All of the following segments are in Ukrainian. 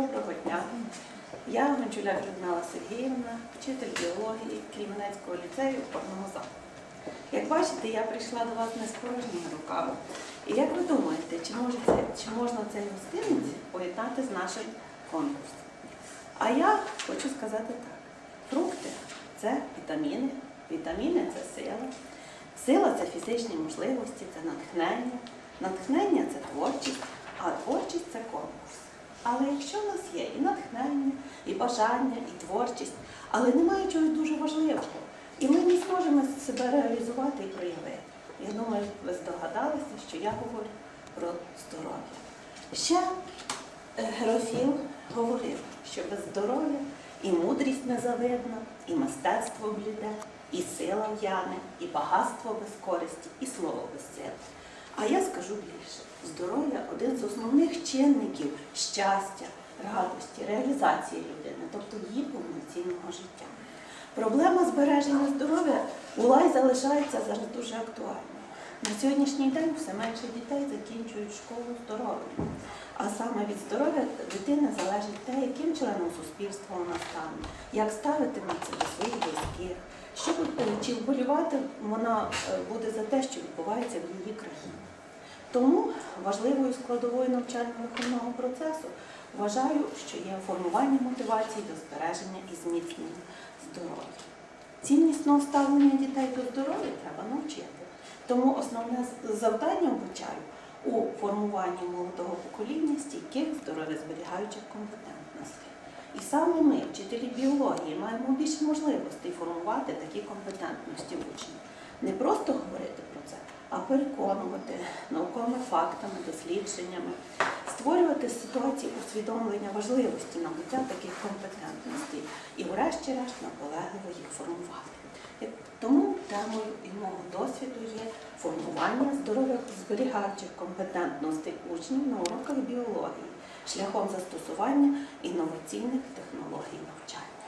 Доброго дня. Я Гончуляк Людмила Сергіївна, вчитель біології Кремінецького ліцею опорного закладу. Як бачите, я прийшла до вас не з порожніми руками. І як ви думаєте, чи, може це, чи можна цей гостинець поєднати з нашим конкурсом? А я хочу сказати так: фрукти це вітаміни, вітаміни це сила. Сила це фізичні можливості, це натхнення. Натхнення це творчість, а творчість це конкурс. Але якщо в нас є і натхнення, і бажання, і творчість, але немає чогось дуже важливого, і ми не зможемо себе реалізувати і проявити. Я думаю, ви здогадалися, що я говорю про здоров'я. Ще е, Герофіл говорив, що без здоров'я і мудрість незавидна, і мистецтво бліде, і сила в'яне, і багатство без користі, і слово без сили. А я скажу більше: здоров'я один з основних чинників щастя, радості, реалізації людини, тобто її повноцінного життя. Проблема збереження здоров'я у лай залишається зараз дуже актуальною. На сьогоднішній день все менше дітей закінчують школу здоров'я. А саме від здоров'я дитини залежить те, яким членом суспільства вона стане, як ставитиметься до своїх близьких, що чи вболівати вона е, буде за те, що відбувається в її країні. Тому важливою складовою навчально-виховного процесу вважаю, що є формування мотивації до збереження і зміцнення здоров'я. Ціннісного ставлення дітей до здоров'я треба навчити. Тому основне завдання вбачаю у формуванні молодого покоління стійких здоров'язберігаючих компетентностей. І саме ми, вчителі біології, маємо більше можливостей формувати такі компетентності учнів. Не просто говорити про це, а переконувати науковими фактами, дослідженнями, створювати ситуації усвідомлення важливості набуття таких компетентностей і, врешті-решт, наполегливо їх формувати. Тому темою і мого досвіду є формування здорових зберігаючих компетентностей учнів на уроках біології шляхом застосування інноваційних технологій навчання.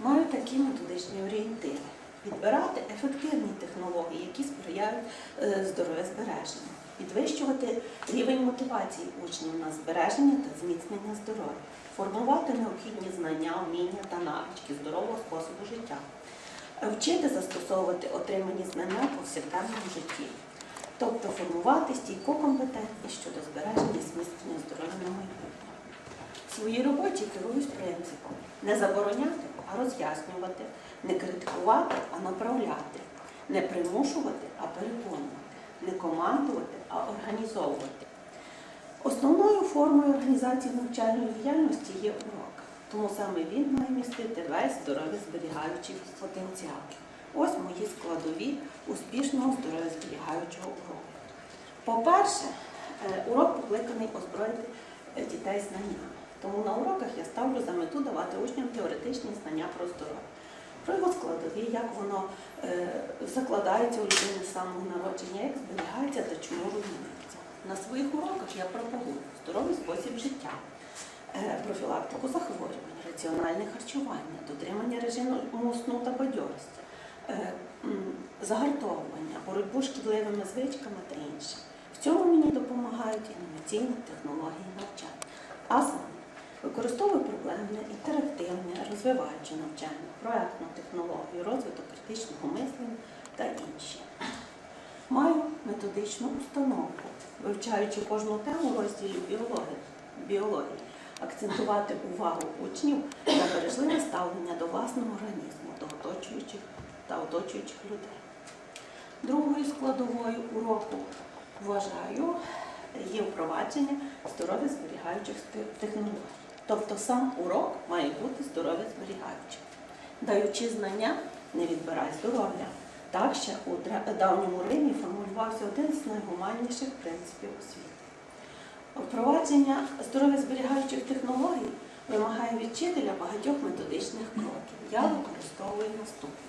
Маю такі методичні орієнтири. Підбирати ефективні технології, які сприяють е, здоров'язбереженню, підвищувати рівень мотивації учнів на збереження та зміцнення здоров'я, формувати необхідні знання, вміння та навички здорового способу життя, вчити застосовувати отримані знання в повсякденному житті, тобто формувати стійку компетентність щодо збереження зміцнення здоров'я на майбутнє. В своїй роботі керуюсь принципом не забороняти, а роз'яснювати, не критикувати, а направляти, не примушувати, а переконувати, не командувати, а організовувати. Основною формою організації навчальної діяльності є урок, тому саме він має містити весь здоров'язберігаючий потенціал. Ось мої складові успішного здоров'язберігаючого уроку. По-перше, е, урок покликаний озброїти е, дітей знаннями. Тому на уроках я ставлю за мету давати учням теоретичні знання про здоров'я, про його складові, як воно е, закладається у людини з самого народження, як зберігається та чому руйнується. На своїх уроках я пропагую здоровий спосіб життя, е, профілактику захворювань, раціональне харчування, дотримання режиму сну та бадьорості, е, загартовування, боротьбу з шкідливими звичками та інше. В цьому мені допомагають інноваційні технології навчання. А саме використовую проблемне, інтерактивне, розвиваюче навчання, проектну технологію, розвиток критичного мислення та інші. Маю методичну установку, вивчаючи кожну тему розділі біології, біології, акцентувати увагу учнів на бережливе ставлення до власного організму, до оточуючих та оточуючих людей. Другою складовою уроку вважаю є впровадження здоров'я зберігаючих технологій. Тобто сам урок має бути здоров'я зберігаючим. Даючи знання, не відбирай здоров'я. Так ще у давньому Римі формулювався один з найгуманніших принципів освіти. Впровадження здоров'я зберігаючих технологій вимагає від вчителя багатьох методичних кроків. Я використовую наступне.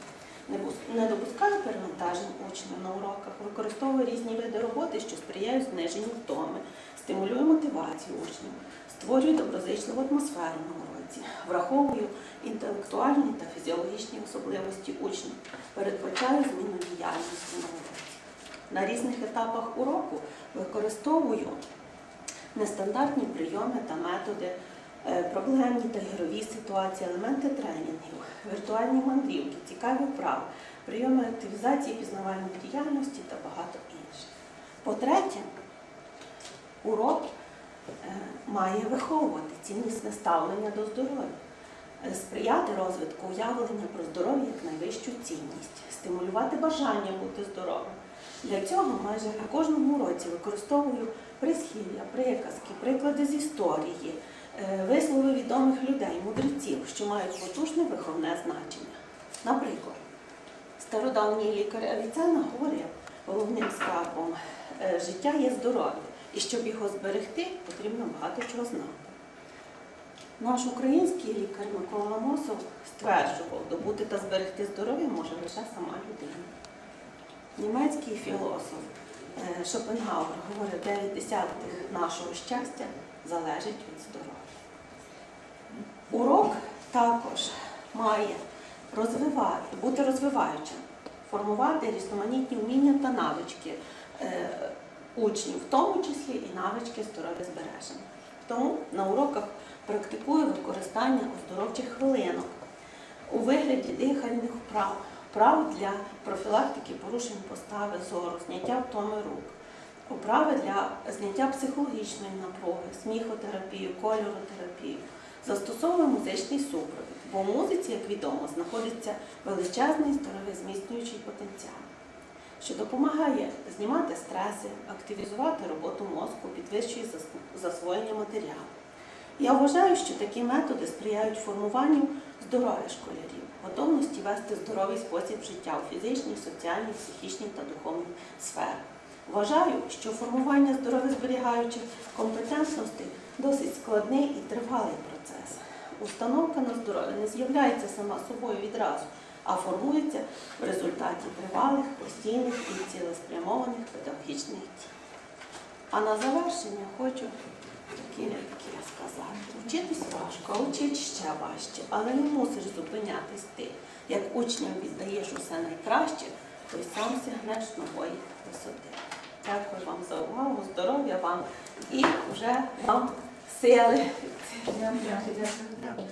Не Не допускаю перевантажень учнів на уроках, використовую різні види роботи, що сприяють зниженню втоми, стимулюю мотивацію учнів, створюю доброзичливу атмосферу на уроці, враховую інтелектуальні та фізіологічні особливості учнів, передбачаю зміну діяльності на уроці. На різних етапах уроку використовую нестандартні прийоми та методи, е, проблемні та ігрові ситуації, елементи тренінгів, віртуальні мандрівки, цікаві вправи, прийоми активізації пізнавальної діяльності та багато інших. По-третє, урок має виховувати ціннісне ставлення до здоров'я, е, сприяти розвитку уявлення про здоров'я як найвищу цінність, стимулювати бажання бути здоровим. Для цього майже на кожному уроці використовую присхілля, приказки, приклади з історії, е, вислови відомих людей, мудреців, що мають потужне виховне значення. Наприклад, стародавній лікар Авіценна говорив, головним скарбом е, життя є здоров'я, і щоб його зберегти, потрібно багато чого знати. Наш український лікар Микола Мосов стверджував, добути та зберегти здоров'я може лише сама людина. Німецький філософ е, Шопенгауер говорить, 9 десятих нашого щастя залежить від здоров'я. Урок також має розвивати, бути розвиваючим, формувати різноманітні вміння та навички е, учнів, в тому числі і навички здоров'я збереження. Тому на уроках практикую використання оздоровчих хвилинок у вигляді дихальних вправ, вправ для профілактики порушень постави зору, зняття втоми рук, вправи для зняття психологічної напруги, сміхотерапію, кольоротерапію. Застосовую музичний супровід, бо в музиці, як відомо, знаходиться величезний здоров'язміцнюючий потенціал, що допомагає знімати стреси, активізувати роботу мозку, підвищує засвоєння матеріалу. Я вважаю, що такі методи сприяють формуванню здоров'я школярів, готовності вести здоровий спосіб життя у фізичній, соціальній, психічній та духовній сфері. Вважаю, що формування здоров'язберігаючих компетентностей досить складний і тривалий процес. Установка на здоров'я не з'являється сама собою відразу, а формується в результаті тривалих, постійних і цілеспрямованих педагогічних дій. А на завершення хочу такі рядки сказати. Вчитись важко, а вчить ще важче, але не мусиш зупинятись ти. Як учням віддаєш усе найкраще, то й сам сягнеш нової висоти. Дякую вам за увагу, здоров'я вам і вже вам сили. Дякую.